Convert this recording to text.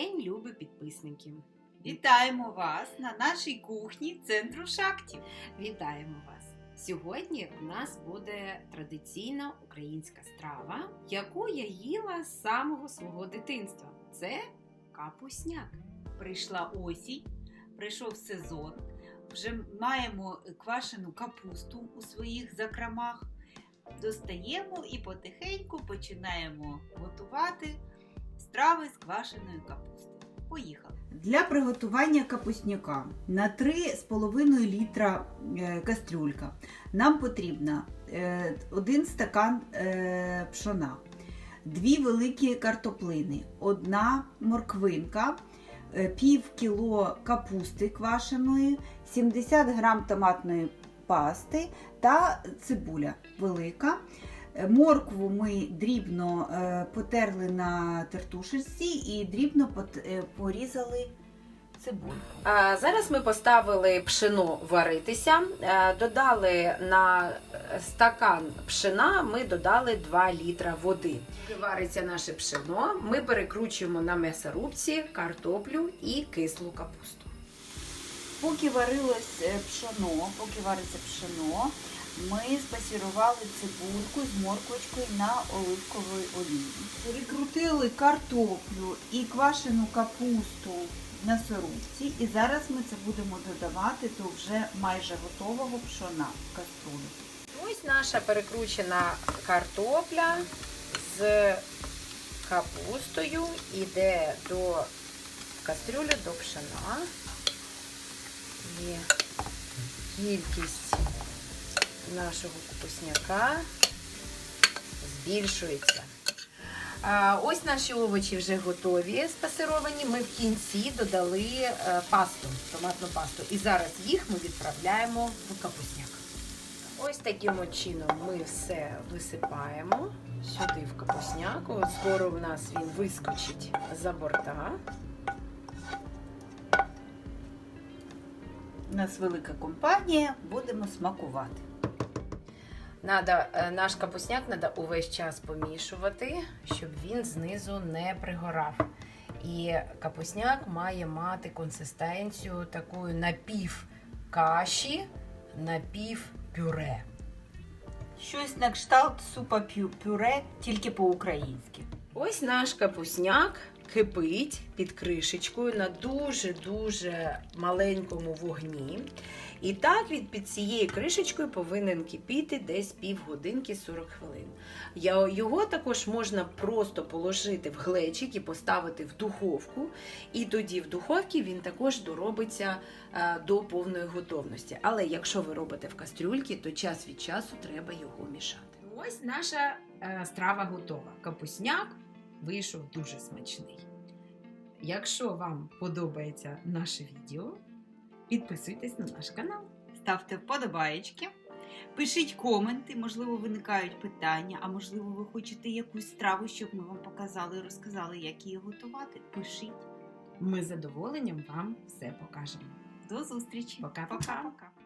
день, любі підписники! Вітаємо вас на нашій кухні центру шактів. Вітаємо вас! Сьогодні в нас буде традиційна українська страва, яку я їла з самого свого дитинства. Це капусняк. Прийшла осінь, прийшов сезон. Вже маємо квашену капусту у своїх закромах. Достаємо і потихеньку починаємо готувати страви з квашеної капусти. Поїхали! Для приготування капусняка на 3,5 літра е, кастрюлька нам потрібно 1 стакан е, пшона, 2 великі картоплини, 1 морквинка, е, пів кіло капусти квашеної, 70 грам томатної пасти та цибуля велика. Е, Моркву ми дрібно е, потерли на тертушечці і дрібно е, порізали цибульку. Зараз ми поставили пшено варитися, додали на стакан пшена, ми додали 2 літра води. Вариться наше пшено, ми перекручуємо на м'ясорубці картоплю і кислу капусту. Поки варилось пшоно, поки вариться пшено, ми спасірували цибульку з морквочкою на оливковій олії. Перекрутили картоплю і квашену капусту на сорубці, і зараз ми це будемо додавати до вже майже готового пшона в каструлю. Ось наша перекручена картопля з капустою іде до кастрюлі до пшена. І кількість нашого капусняка збільшується. Ось наші овочі вже готові, спасировані. Ми в кінці додали е, пасту, томатну пасту. І зараз їх ми відправляємо в капусняк. Ось таким чином ми все висипаємо сюди в капусняк. От скоро в нас він вискочить за борта. У нас велика компанія, будемо смакувати. Надо, е, наш капусняк треба увесь час помішувати, щоб він знизу не пригорав. І капусняк має мати консистенцію такої напів каші, напів пюре. Щось на кшталт супа пюре, тільки по-українськи. Ось наш капусняк кипить під кришечкою на дуже-дуже маленькому вогні. І так він під цією кришечкою повинен кипіти десь півгодинки 40 хвилин. Його також можна просто положити в глечик і поставити в духовку. І тоді в духовці він також доробиться е, до повної готовності. Але якщо ви робите в кастрюльці, то час від часу треба його мішати. Ось наша е, страва готова. Капусняк вийшов дуже смачний. Якщо вам подобається наше відео, підписуйтесь на наш канал. Ставте вподобаєчки, пишіть коменти, можливо, виникають питання, а можливо, ви хочете якусь страву, щоб ми вам показали і розказали, як її готувати. Пишіть. Ми з задоволенням вам все покажемо. До зустрічі. Пока-пока. Пока-пока.